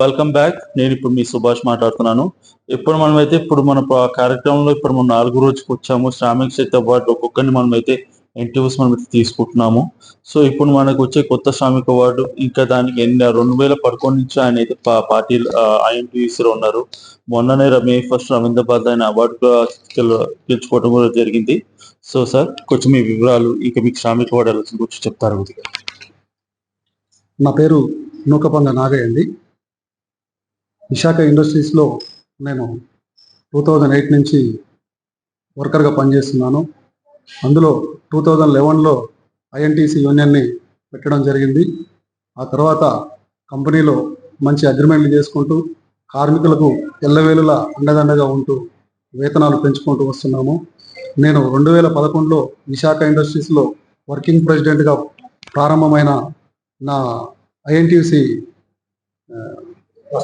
Welcome back నేను ఇప్పుడు మీ సుభాష్ మాట్లాడుతున్నాను. ఇప్పుడు మనమైతే ఇప్పుడు మన కార్యక్రమంలో ఇప్పుడు మనం నాలుగు రోజుకి వచ్చాము. శ్రామిక శక్తి అవార్డు ఒక్కొక్కరిని మనమైతే ఇంటర్వ్యూస్ మనం అయితే తీసుకుంటున్నాము. సో ఇప్పుడు మనకు వచ్చే కొత్త శ్రామిక అవార్డు ఇంకా దానికి ఎన్ని రెండు వేల పదకొండు నుంచి ఆయన అయితే పార్టీ ఐఎన్టీయూస్ ఉన్నారు. మొన్ననే మే ఫస్ట్ రవీంద్రబాద్ ఆయన అవార్డు గెలుచుకోవడం కూడా జరిగింది. సో సార్ కొంచెం మీ వివరాలు ఇంకా మీకు శ్రామిక అవార్డు ఎలా చెప్తారు నా పేరు నూకపంగ నాగయ్య అండి. విశాఖ ఇండస్ట్రీస్లో నేను టూ థౌజండ్ ఎయిట్ నుంచి వర్కర్గా పనిచేస్తున్నాను. అందులో టూ థౌజండ్ లెవెన్లో ఐఎన్టీసీ యూనియన్ని పెట్టడం జరిగింది. ఆ తర్వాత కంపెనీలో మంచి అగ్రిమెంట్లు చేసుకుంటూ కార్మికులకు ఎల్లవేళలా అండదండగా ఉంటూ వేతనాలు పెంచుకుంటూ వస్తున్నాము. నేను రెండు వేల పదకొండులో విశాఖ ఇండస్ట్రీస్లో వర్కింగ్ ప్రెసిడెంట్గా ప్రారంభమైన నా ఐఎన్టీసీ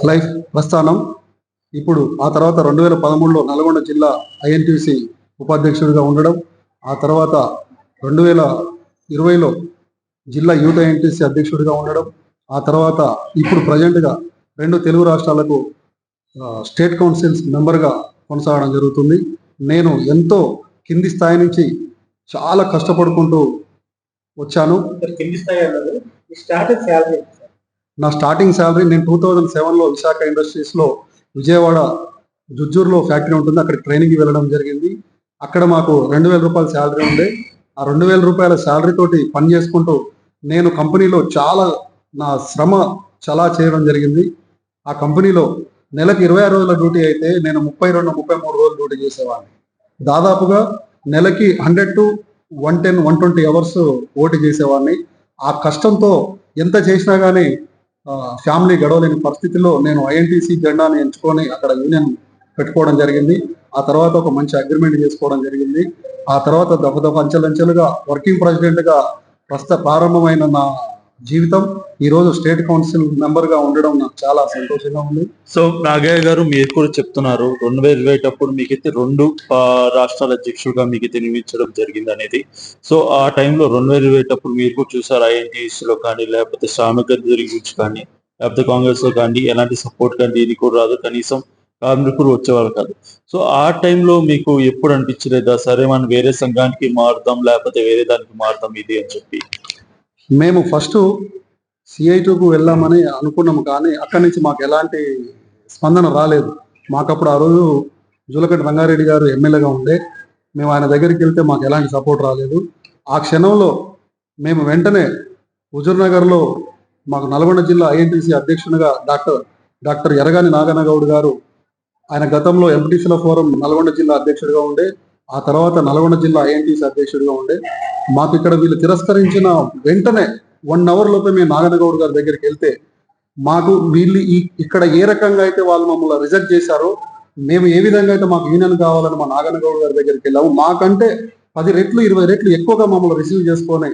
లైఫ్ ప్రస్థానం. ఇప్పుడు ఆ తర్వాత రెండు వేల పదమూడులో నల్గొండ జిల్లా ఐఎన్టీసీ ఉపాధ్యక్షుడిగా ఉండడం ఆ తర్వాత రెండు వేల ఇరవైలో జిల్లా యూత్ ఐఎన్టీసీ అధ్యక్షుడిగా ఉండడం ఆ తర్వాత ఇప్పుడు ప్రజెంట్గా రెండు తెలుగు రాష్ట్రాలకు స్టేట్ కౌన్సిల్స్ మెంబర్గా కొనసాగడం జరుగుతుంది. నేను ఎంతో కింది స్థాయి నుంచి చాలా కష్టపడుకుంటూ వచ్చాను. కింది స్థాయి అన్నారు. ఈ స్టార్టింగ్ శాలరీ నా స్టార్టింగ్ శాలరీ నేను టూ థౌజండ్ సెవెన్లో విశాఖ ఇండస్ట్రీస్లో విజయవాడ జుజ్జూరులో ఫ్యాక్టరీ ఉంటుంది. అక్కడ ట్రైనింగ్కి వెళ్ళడం జరిగింది. అక్కడ మాకు రెండు వేల రూపాయల శాలరీ ఉండే. ఆ రెండు వేల రూపాయల శాలరీ తోటి పని చేసుకుంటూ నేను కంపెనీలో చాలా నా శ్రమ చాలా చేయడం జరిగింది. ఆ కంపెనీలో నెలకు ఇరవై ఆరు రోజుల డ్యూటీ అయితే నేను ముప్పై రెండు ముప్పై మూడు రోజులు డ్యూటీ చేసేవాడిని. దాదాపుగా నెలకి hundred to one ten one twenty hours OT చేసేవాడిని. ఆ కష్టంతో ఎంత చేసినా కానీ ఫ్యామిలీ గడవలేని పరిస్థితిలో నేను ఐఎన్టీసీ జెండాని ఎంచుకొని అక్కడ యూనియన్ పెట్టుకోవడం జరిగింది. ఆ తర్వాత ఒక మంచి అగ్రిమెంట్ చేసుకోవడం జరిగింది. ఆ తర్వాత దఫ దఫ అంచెలంచెలుగా వర్కింగ్ ప్రెసిడెంట్గా ప్రస్తుత ప్రారంభమైన నా జీవితం. ఈ రోజు స్టేట్ కౌన్సిల్ మెంబర్గా ఉండడం నాకు చాలా సంతోషంగా ఉంది. సో నాగయ్య గారు మీరు కూడా చెప్తున్నారు రెండు వేల ఇరవై అప్పుడు మీకైతే రెండు ఆ, రాష్ట్రాల అధ్యక్షుడిగా మీకైతే నియమించడం జరిగింది అనేది. సో ఆ టైంలో రెండు వేల ఇరవై అప్పుడు మీరు కూడా చూసారు ఐఎన్టీఎస్లో కానీ లేకపోతే శ్రామిక గురించి కానీ లేకపోతే కాంగ్రెస్లో కానీ ఎలాంటి సపోర్ట్ కానీ దీనికి కూడా రాదు. కనీసం కార్మికులు వచ్చేవాళ్ళు కాదు. సో ఆ టైంలో మీకు ఎప్పుడు అనిపించలేదా సరే మనం వేరే సంఘానికి మారుదాం లేకపోతే వేరే దానికి మారుదాం ఇది అని చెప్పి? మేము ఫస్ట్ సిఐటికు వెళ్ళామని అనుకున్నాము కానీ అక్కడి నుంచి మాకు ఎలాంటి స్పందన రాలేదు. మాకప్పుడు ఆ రోజు జూలకంటి రంగారెడ్డి గారు ఎమ్మెల్యేగా ఉండే మేము ఆయన దగ్గరికి వెళ్తే మాకు ఎలాంటి సపోర్ట్ రాలేదు. ఆ క్షణంలో మేము వెంటనే హుజూర్నగర్లో మాకు నల్గొండ జిల్లా ఐఎన్టీసీ అధ్యక్షునిగా డాక్టర్ డాక్టర్ ఎరగాని నాగనగౌడ్ గారు ఆయన గతంలో ఎంపీటీసీల ఫోరం నల్గొండ జిల్లా అధ్యక్షుడిగా ఉండే ఆ తర్వాత నల్గొండ జిల్లా ఐఎన్టీసీ అధ్యక్షుడిగా ఉండే మాకు ఇక్కడ వీళ్ళు తిరస్కరించిన వెంటనే వన్ అవర్ లోపే మేము నాగనగౌడ్ గారి దగ్గరికి వెళ్తే మాకు వీళ్ళు ఈ ఇక్కడ ఏ రకంగా అయితే వాళ్ళు మమ్మల్ని రిజెక్ట్ చేశారో మేము ఏ విధంగా అయితే మాకు యూనియన్ కావాలని మా నాగనగౌడ్ గారి దగ్గరికి వెళ్ళాము మాకంటే పది రెట్లు ఇరవై రెట్లు ఎక్కువగా మమ్మల్ని రిసీవ్ చేసుకొని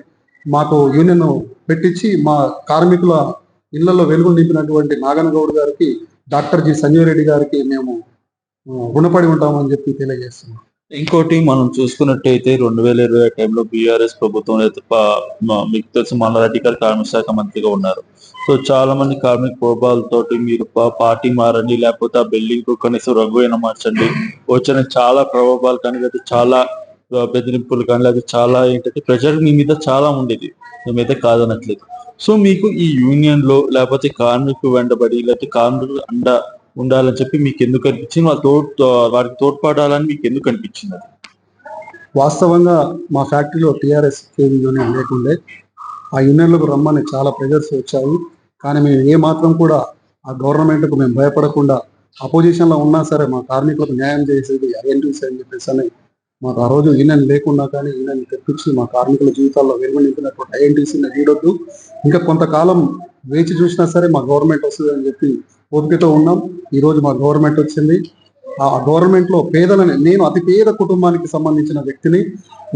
మాకు యూనియన్ పెట్టించి మా కార్మికుల ఇళ్ళలో వెలుగు నింపినటువంటి నాగనగౌడ్ గారికి డాక్టర్ జి సంజయ్ రెడ్డి గారికి మేము గుణపడి రుణపడి ఉంటామని చెప్పి తెలియజేస్తున్నాం. ఇంకోటి మనం చూసుకున్నట్టయితే రెండు వేల ఇరవై టైంలో బీఆర్ఎస్ ప్రభుత్వం అయితే పా- మీకు తెలుసు మల్లారెడ్డి గారు కార్మిక శాఖ మంత్రిగా ఉన్నారు. సో చాలా మంది కార్మిక ప్రభావాలతోటి మీరు పార్టీ మారండి లేకపోతే ఆ బిల్డింగ్కు కనీసం రంగు అయినా మార్చండి. వచ్చిన చాలా ప్రభావాలు కానీ లేదా చాలా బెదిరింపులు కానీ లేదా చాలా ఏంటంటే ప్రెషర్ మీ మీద చాలా ఉండేది. మీద కాదనట్లేదు. సో మీకు ఈ యూనియన్లో లేకపోతే కార్మికులు వెంటబడి లేకపోతే కార్మికులు అండ ఉండాలని చెప్పి మీకు ఎందుకు అనిపించింది? వాళ్ళ తోడ్ వారికి తోడ్పడాలని మీకు ఎందుకు అనిపించింది అది? వాస్తవంగా మా ఫ్యాక్టరీలో టీఆర్ఎస్ కేవీ లేకుండే. ఆ యూనియన్లకు రమ్మని చాలా ప్రెజర్స్ వచ్చాయి. కానీ మేము ఏ మాత్రం కూడా ఆ గవర్నమెంట్కు మేము భయపడకుండా అపోజిషన్లో ఉన్నా సరే మా కార్మికులకు న్యాయం చేసేది ఐఎన్టీసీ అని చెప్పేసి అని మాకు ఆ రోజు యూనియన్ లేకుండా కానీ యూనియన్ తెప్పించి మా కార్మికుల జీవితాల్లో వెలుగునింపినటువంటి ఐఎన్టీసీని వీడొద్దు. ఇంకా కొంతకాలం వేచి చూసినా సరే మా గవర్నమెంట్ వస్తుంది అని చెప్పి ఓపికతో ఉన్నాం. ఈరోజు మా గవర్నమెంట్ వచ్చింది. ఆ గవర్నమెంట్లో పేదలని నేను అతి పేద కుటుంబానికి సంబంధించిన వ్యక్తిని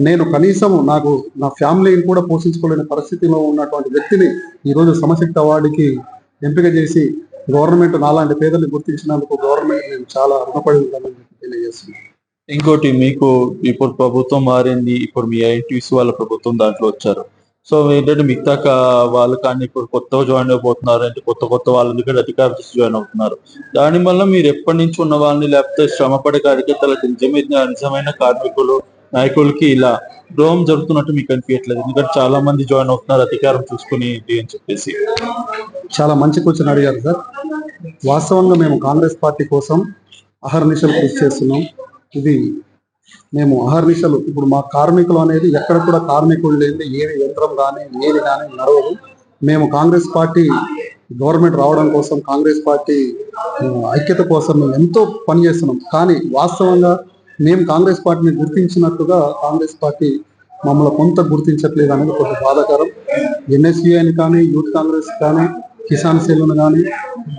నేను కనీసం నాకు నా ఫ్యామిలీని కూడా పోషించుకోలేని పరిస్థితిలో ఉన్నటువంటి వ్యక్తిని ఈ రోజు సమశక్తి అవార్డుకి ఎంపిక చేసి గవర్నమెంట్ నాలాంటి పేదల్ని గుర్తించినందుకు గవర్నమెంట్ నేను చాలా రుణపడి ఉంటానని తెలియజేస్తున్నాను. ఇంకోటి మీకు ఇప్పుడు ప్రభుత్వం మారింది. ఇప్పుడు మీ ఐటీసీ వాళ్ళ ప్రభుత్వం దాంట్లో వచ్చారు. సో ఏంటంటే మిగతా కా- వాళ్ళు కానీ ఇప్పుడు కొత్తగా జాయిన్ అయిపోతున్నారు అంటే కొత్త కొత్త వాళ్ళు ఎందుకంటే అధికారులు జాయిన్ అవుతున్నారు. దాని వల్ల మీరు ఎప్పటి నుంచి ఉన్న వాళ్ళని లేకపోతే శ్రమపడే కార్యకర్తలకు నిజమైన నిజమైన కార్మికులు నాయకులకి ఇలా ద్రోహం జరుగుతున్నట్టు మీకు అనిపించట్లేదు. ఎందుకంటే చాలా మంది జాయిన్ అవుతున్నారు అధికారం చూసుకుని అని చెప్పేసి. చాలా మంచి క్వశ్చన్ అడిగారు సార్. వాస్తవంగా మేము కాంగ్రెస్ పార్టీ కోసం అహర్నిశలు కృషి చేస్తున్నాం. ఇది మేము అహర్నిశలు. ఇప్పుడు మా కార్మికులు అనేది ఎక్కడ కూడా కార్మికులు లేని ఏది యంత్రం కానీ ఏది కానీ నడవదు. మేము కాంగ్రెస్ పార్టీ గవర్నమెంట్ రావడం కోసం కాంగ్రెస్ పార్టీ ఐక్యత కోసం మేము ఎంతో పని చేస్తున్నాం. కానీ వాస్తవంగా మేము కాంగ్రెస్ పార్టీని గుర్తించినట్టుగా కాంగ్రెస్ పార్టీ మమ్మల్ని కొంత గుర్తించట్లేదు అనేది కొంచెం బాధాకరం. ఎన్ఎస్యుఐని కానీ యూత్ కాంగ్రెస్ కానీ కిసాన్ సేవను కానీ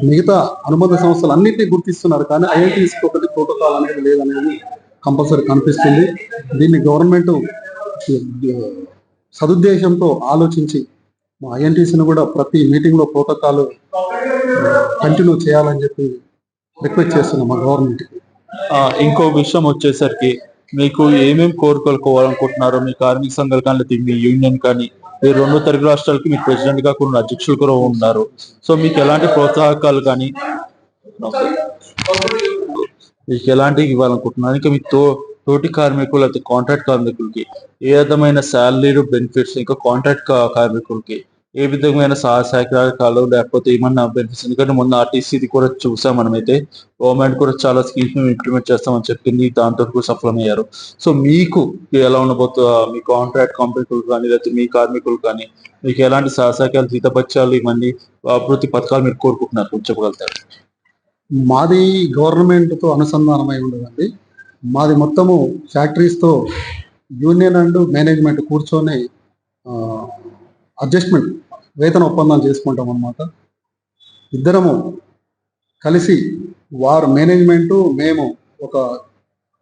మిగతా అనుబంధ సంస్థలు అన్నింటినీ గుర్తిస్తున్నారు. కానీ ఐఐటీస్ ఒకటి ప్రోటోకాల్ అనేది లేదనేది కంపల్సరీ కనిపిస్తుంది. దీన్ని గవర్నమెంట్ సదుద్దేశంతో ఆలోచించి మా ఐఎన్టీసీని కూడా ప్రతి మీటింగ్లో ప్రోటోకాల్ కంటిన్యూ చేయాలని చెప్పి రిక్వెస్ట్ చేస్తున్నాం మా గవర్నమెంట్ ఇంకో విషయం వచ్చేసరికి మీకు ఏమేమి కోరుకోవాలనుకుంటున్నారో మీ కార్మిక సంఘాలు కానీ లేకపోతే మీ యూనియన్ కానీ ఈ రెండు తెలుగు రాష్ట్రాలకి మీరు ప్రెసిడెంట్గా కూడా అధ్యక్షులు కూడా ఉన్నారు. సో మీకు ఎలాంటి ప్రోత్సాహకాలు కానీ? మీకు ఎలాంటివి ఇవ్వాలనుకుంటున్నారు ఇంకా మీ తో తోటి కార్మికులు లేకపోతే కాంట్రాక్ట్ కార్మికులకి ఏ విధమైన శాలరీలు బెనిఫిట్స్ ఇంకా కాంట్రాక్ట్ కార్మికులకి ఏ విధమైన సహాయ సహకారాలు లేకపోతే ఏమన్నా బెనిఫిట్స్ ఎందుకంటే మొన్న ఆర్టీసీది కూడా చూసాం మనమైతే. గవర్నమెంట్ కూడా చాలా స్కీమ్స్ మేము ఇంప్లిమెంట్ చేస్తామని చెప్పింది. దాంతో కూడా సఫలమయ్యారు. సో మీకు ఎలా ఉండబోతో మీ కాంట్రాక్ట్ కంపెనీలు కానీ లేకపోతే మీ కార్మికులు కానీ మీకు ఎలాంటి సహసహకాలు జీతపత్యాలు ఇవన్నీ అభివృద్ధి పథకాలు మీరు కోరుకుంటున్నారు? చెప్పగలుగుతారు? మాది గవర్నమెంట్తో అనుసంధానమై ఉండదండి. మాది మొత్తము ఫ్యాక్టరీస్తో యూనియన్ అండ్ మేనేజ్మెంట్ కూర్చొని అడ్జస్ట్మెంట్ వేతన ఒప్పందం చేసుకుంటాం అన్నమాట. ఇద్దరము కలిసి వారు మేనేజ్మెంట్ మేము ఒక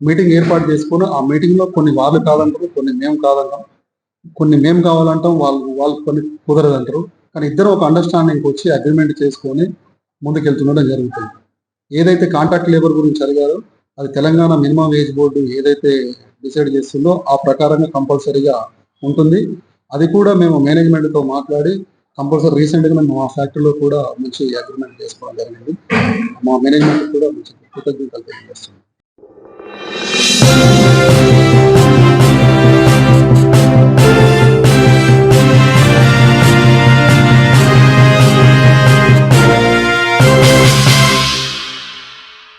మీటింగ్ ఏర్పాటు చేసుకుని ఆ మీటింగ్లో కొన్ని వాళ్ళు కాదంటారు కొన్ని మేము కాదంటాం. కొన్ని మేము కావాలంటాం వాళ్ళు వాళ్ళు కొన్ని కుదరదంటారు. కానీ ఇద్దరు ఒక అండర్స్టాండింగ్ వచ్చి అగ్రిమెంట్ చేసుకొని ముందుకెళ్తుండడం జరుగుతుంది. ఏదైతే కాంట్రాక్ట్ లేబర్ గురించి అడిగారో అది తెలంగాణ మినిమం వేజ్ బోర్డు ఏదైతే డిసైడ్ చేస్తుందో ఆ ప్రకారంగా కంపల్సరీగా ఉంటుంది. అది కూడా మేము మేనేజ్మెంట్తో మాట్లాడి కంపల్సరీ రీసెంట్గా మేము మా ఫ్యాక్టరీలో కూడా మంచి అగ్రిమెంట్ చేసుకోవడం జరిగింది. మా మేనేజ్మెంట్ కూడా మంచి కృతజ్ఞతలు తెలియజేస్తున్నాం.